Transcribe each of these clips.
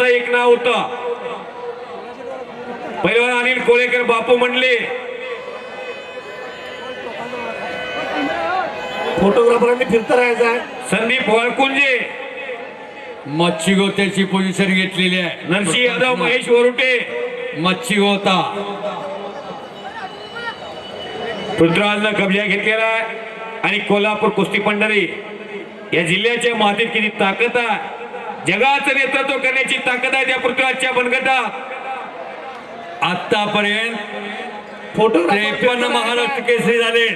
एक नाव होतं. पहिलवान अनिल कोळेकर बापू म्हणले फोटोग्राफरांनी फिरता राहायचं आहे. संदीप वाळकुंजे. मच्छी गोत्याची पोझिशन घेतलेली आहे. नरसिंह यादव महेश वरुटे. मच्छी गोता पृथ्वीराजनं कब्जा घेतलेला आहे. आणि कोल्हापूर कुस्ती पंढरी. या जिल्ह्याच्या मातीत किती ताकद आहे. जगाचं नेतृत्व करण्याची ताकद आहे त्या पृथ्वीराजच्या बनगटा आतापर्यंत फोटो त्रेपन्न महाराष्ट्र केसरी झाले.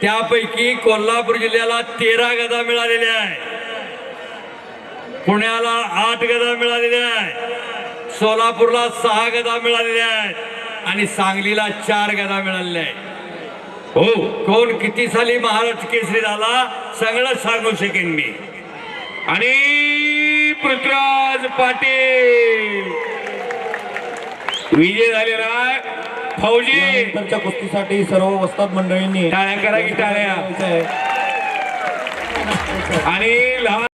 त्यापैकी कोल्हापूर जिल्ह्याला तेरा गदा मिळालेल्या आहे पुण्याला आठ गदा मिळालेल्या आहे सोलापूरला सहा गदा मिळालेल्या आहेत. आणि सांगलीला चार गदा मिळालेल्या आहेत. हो कोण किती साली महाराष्ट्र केसरी झाला? सगळं सांगू शकेन मी. आणि पृथ्वीराज पाटील. विजय झालेला फौजी. नंतरच्या कुस्तीसाठी सर्व वस्ताद मंडळींनी टाळ्या करा की टाळ्या. आणि लहान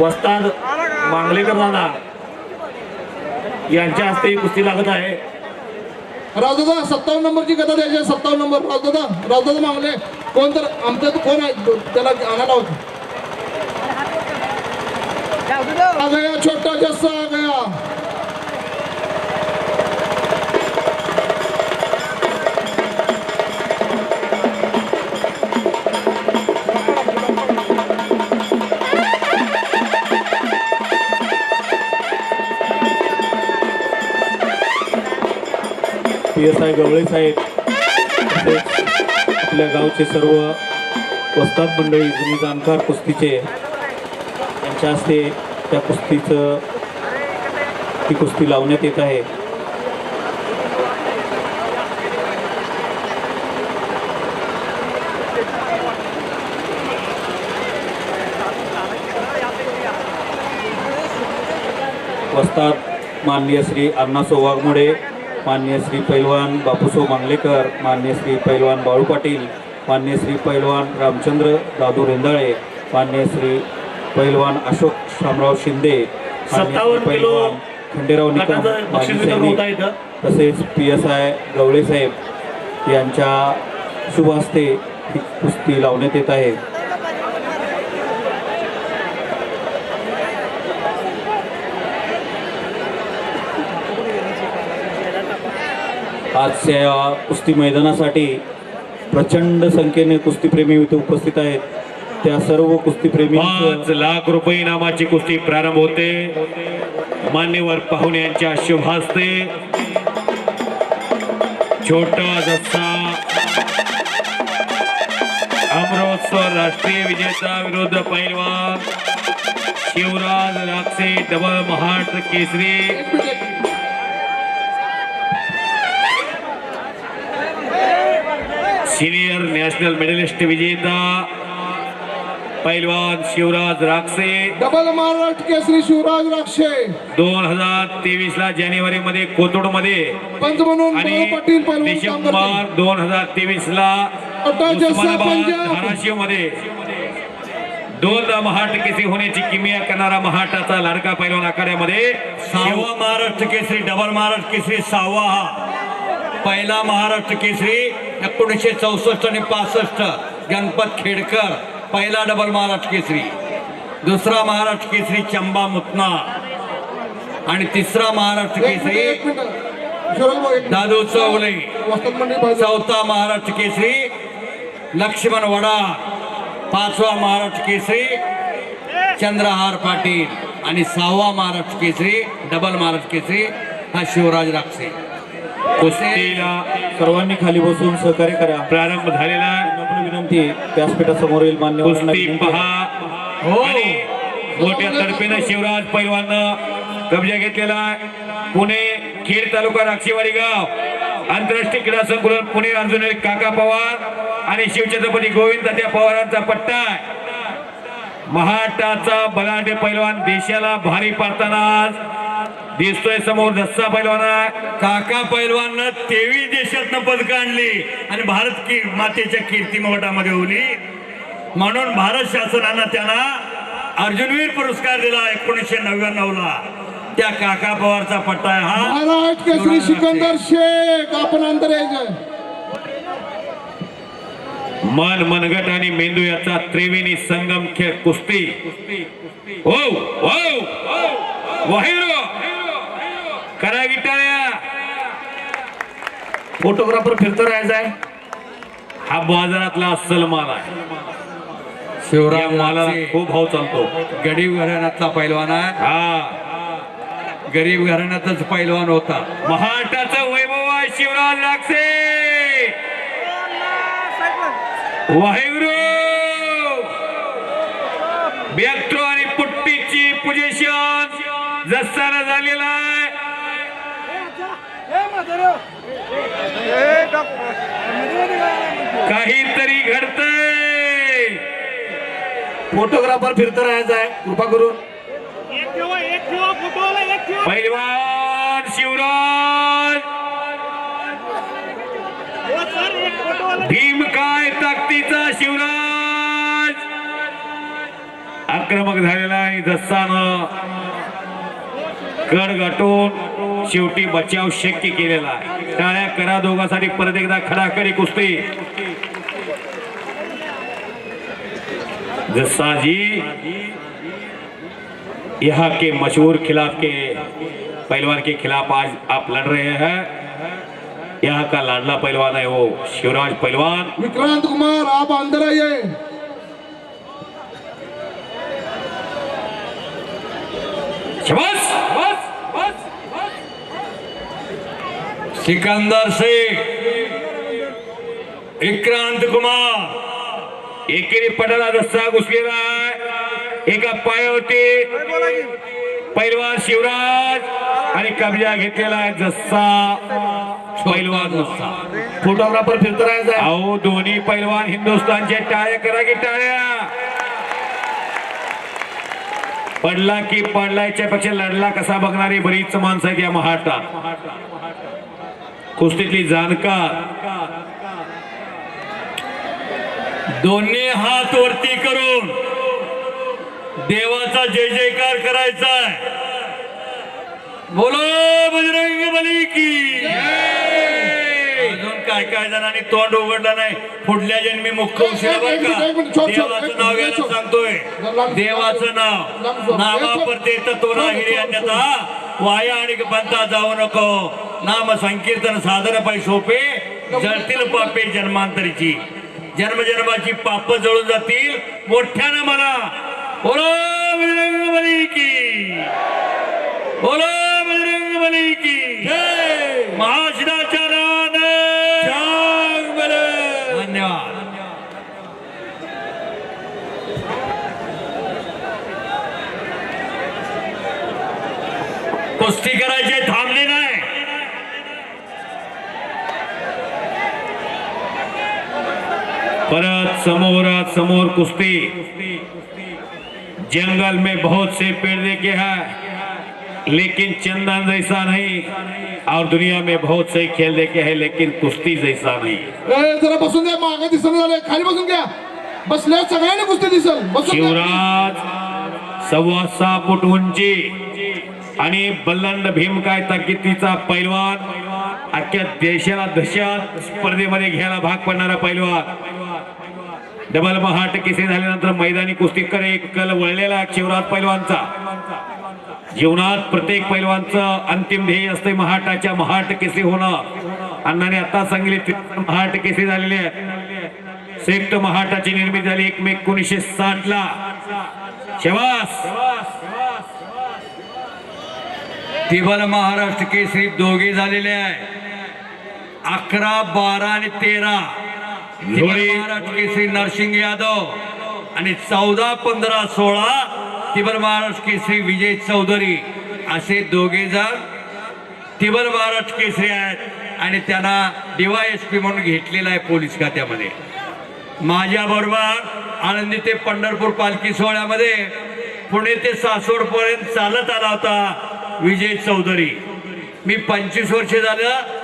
वस्ताद मांगलेकर दादा यांच्या हस्ते ही कुस्ती लागत आहे. राजदादा सत्तावन्न नंबरची गदा द्यायची सत्तावन्न नंबर. राजदादा राजदादा मागले. कोण तर आमच्यात कोण आहे? त्याला आणायला होतं आ गया छोटा जस्सा आ गया पी एस आय गवळे साहेब तसेच आपल्या गावचे सर्व वस्ताद मंडळी जुनी जाणकार कुस्तीचे यांच्या हस्ते त्या कुस्तीचं ती कुस्ती लावण्यात येत आहे. वस्ताद माननीय श्री अण्णासो वाघमोडे माननीय श्री पैलवान बापूसो मांगलेकर माननीय श्री पैलवान बाळू पाटील माननीय श्री पैलवान रामचंद्र दादू रेंदाळे माननीय श्री पैलवान अशोक शामराव शिंदे माननीय श्री 57 किलो पैलवान खंडेराव निकम. तसेच पी एस आय गवळे साहेब यांच्या शुभ हस्ते ही कुस्ती लावण्यात येत आहे आजच्या कुस्ती मैदानासाठी प्रचंड संख्येने कुस्तीप्रेमी इथे उपस्थित आहेत. त्या सर्व कुस्तीप्रेमी पाच लाख रुपये इनामाची कुस्ती प्रारंभ होते. मान्यवर पाहुणे यांच्या शुभ हस्ते छोटा जसा अमृतसर राष्ट्रीय विजेता विरुद्ध पैलवान. Shivraj Rakshe double Maharashtra Kesari. Senior national medalist विजेता पैलवान शिवराज राक्षे डबल महाराष्ट्र केसरी शिवराज राक्षे दोन हजार तेवीस ला जानेवारी मध्ये कोथरूडमध्ये पंच म्हणून. डिसेंबर दोन हजार तेवीस ला. धाराशिवमध्ये दोनदा महाराष्ट्र केसरी होण्याची किमिया करणारा महाराष्ट्राचा लाडका पैलवान आखाड्यामध्ये. सहावा महाराष्ट्र केसरी डबल महाराष्ट्र केसरी सहावा हा. पहिला महाराष्ट्र केसरी एकोणीसशे चौसष्ट आणि पासष्ट गणपत खेडकर पहिला डबल महाराष्ट्र केसरी. दुसरा महाराष्ट्र केसरी चंबा मुतना. आणि तिसरा महाराष्ट्र केसरी. दादू पाहिजे. चौथा महाराष्ट्र केसरी लक्ष्मण वडा. पाचवा महाराष्ट्र केसरी चंद्रहार पाटील. आणि सहावा महाराष्ट्र केसरी डबल महाराष्ट्र केसरी हा शिवराज राक्षे. कुस्तीला सर्वांनी खाली बसून सहकार्य करा प्रारंभ झालेला आहे. आपली विनंती व्यासपीठासमोरील कुस्ती आहे. पहा हो. आणि मोठ्या तडफीनं शिवराज पैलवान कब्जा घेतलेला आहे पुणे खेड तालुका राक्षीवाडी गाव आंतरराष्ट्रीय क्रीडा संकुलन पुणे अंजुने काका पवार आणि शिवछत्रपती गोविंद त्या पवारांचा पट्टा. महाराष्ट्राचा बलाढ्य पैलवान देशाला भारी पाडताना आज दिसतोय समोर जस्सा पैलवान काका पैलवाननं तेवीस देशातनं पदकं आणली. आणि भारत की मातेच्या कीर्ती मठामध्ये होली म्हणून भारत शासनानं त्यांना अर्जुनवीर पुरस्कार दिला एकोणीसशे नव्याण्णव ला त्या काका पवारचा पट्टा आहे हा. केसरी सिकंदर शेख आपण अंतर मन मनगट आणि मेंदू याचा त्रिवेणी संगम खेळ कुस्ती. हो हो वाहिरो करा गिटाळ्या फोटोग्राफर फिरतो राहायचा आहे हा बाजारातला अस्सल माल आहे. मालाला राक्षे, खूप भाव चालतो. गरीब घराण्यातला पैलवान आहे. हा. गरीब घराण्यातच पैलवान होता. महाराष्ट्राचं वैभव आहे शिवराज लागसे बॅक्ट्रो आणि पुट्टीची पोझिशन जसाला झालेला आहे काहीतरी घडतंय. फोटोग्राफर फिरतो राहायचा आहे कृपा करून. पैलवान शिवराज. भीम काय ताकदीचा शिवराज? आक्रमक झालेला आहे जस्सानं. कड गाठून शेवटी बचाव शक्य केलेला आहे. टाळ्या करा दोघांसाठी. परत एकदा खडाखडी कुस्ती. जस्साजी यहाँ के मशहूर खिलाफ के पहलवान के खिलाफ आज आप लड़ रहे हैं। यहाँ का लाडला पहलवान है वो शिवराज पहलवान। विक्रांत कुमार आप अंदर आइए। शाबाश, शाबाश। सिकंदर शेख विक्रांत कुमार एकेरी पटाला रस्ता घुसलेला आहे. एका पायावरती पैलवान शिवराज आणि कब्जा घेतलेला आहे जसा पैलवान. जसा फोटोग्राफर फिरत राहायचा अहो दोन्ही पैलवान हिंदुस्थानचे टाळ्या करा की टाळ्या. पडला की पडलायच्या पेक्षा लढला कसा बघणारी बरीच माणसं आहेत या महाराष्ट्रात. कुस्तीतली जाणकार दोन्ही हात वरती करून देवाचा जय जयकार करायचा आहे बोलो बजरंग बली की अजून काय काय जणांनी तोंड उघडलं नाही पुढल्या जन्मी मुख्य उशिरा बरं का देवाचं नाव घ्यायला सांगतोय देवाचं नाव नामापरते तत्व नाही अन्यथा वाया आणि पंथा जाऊ नको नाम संकीर्तन साधन पाय सोपे जळतील पापे जन्मांतरीची. जन्मजन्माची पाप जळून जातील मोठ्यानं म्हणा बोलो बजरंग बली की. बोलो बजरंग बली की महाशिराचार्यानं धन्यवाद कुस्ती करायचे थांबले नाही परत समोरात समोर कुश्ती जंगल में बहुत से पेड़ देखे हैं लेकिन चंदन जैसा नहीं और दुनिया में बहुत से खेल देखे हैं लेकिन कुश्ती जैसा नहीं। जरा बसून द्या मागे दिसून झाले खाली बसून घ्या बसल्यावर सगळ्यांना कुस्ती दिसल बसून. शिवराज सव्वा सहा फूट उंची आणि बल्लंड भीम काय ताकितीचा पैलवान अख्ख्या देशाला दशात स्पर्धेमध्ये घ्यायला भाग पडणारा पैलवान. डबल महाट केसे झाल्यानंतर मैदानी कुस्तीकर एक कल वळलेला आहे शिवराज पैलवानचा. जीवनात प्रत्येक पैलवानचं अंतिम ध्येय असते महाटाच्या महाट केसे होणं. अण्णाने आता सांगितले महाट केसे झालेले आहेत. संयुक्त महाटाची निर्मिती झाली एक मे एकोणीसशे साठ ला शबास तिबल महाराष्ट्र केसरी दोघे झालेले आहे अकरा बारा आणि तेरा. महाराष्ट्र केसरी नरसिंग यादव आणि चौदा पंधरा सोळा तिबल महाराष्ट्र केसरी विजय चौधरी असे दोघे जण तिबल महाराष्ट्र केसरी आहेत आणि त्यांना डीवायएसपी म्हणून घेतलेला आहे पोलीस खात्यामध्ये. माझ्या बरोबर आळंदी ते पंढरपूर पालखी सोहळ्यामध्ये पुणे ते सासवड पर्यंत चालत आला होता विजय चौधरी. मी पंचवीस वर्ष झालं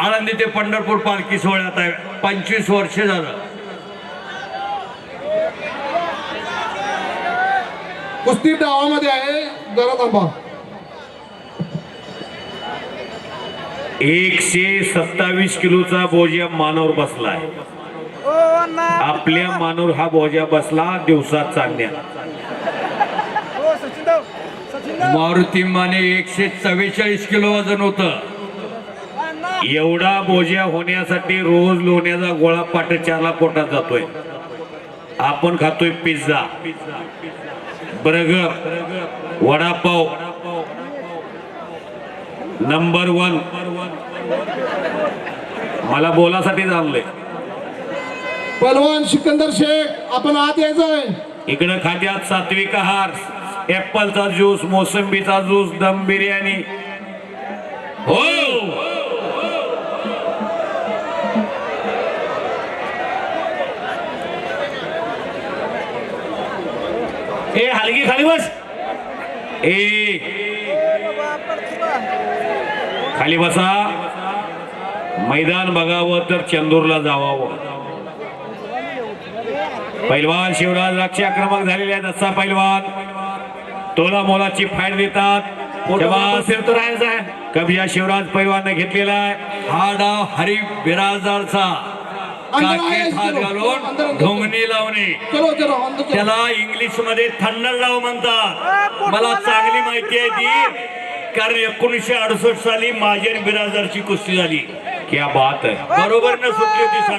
आळंदी ते पंढरपूर पालखी सोहळ्यात आहे पंचवीस वर्ष झालं. कुस्ती डावामध्ये आहे. जरा थांबा. एकशे सत्तावीस किलोचा बोजा मानवर बसलाय. आपल्या मानवर हा बोजा बसला दिवसात चालण्यात मारुती माने एकशे चव्वेचाळीस किलो वजन होतं. एवढा बोजा होण्यासाठी रोज लोण्याचा गोळा पाट चारला पोटात जातोय. आपण खातोय pizza. Burger vada pav. Number one. मला बोलासाठी आणलंय पहलवान सिकंदर शेख आपण आत यायचं आहे इकडं खात्यात सात्विक आहार ऍपलचा ज्यूस मोसंबीचा ज्यूस दम बिर्याणी. हो! ए हलगी खाली बस. ए. खाली बसा. मैदान बघावं तर चंदूरला जावावं पैलवान शिवराज लक्ष आक्रमक झालेले आहेत असा पैलवान. तोला मोलाची फाईट देतात. कब्जा शिवराज पैलवानने घेतलेला आहे? हा डाव हरी बिराजदारचा. काखेत हात घालून ढोंगणी लावणे. त्याला इंग्लिशमध्ये थंडरराव म्हणतात. मला चांगली माहिती आहे ती. कारण एकोणीसशे अडुसष्ट साली माझी आणि बिराजदारची कुस्ती झाली. क्या बात आहे. बरोबर न सुटली होती सांग.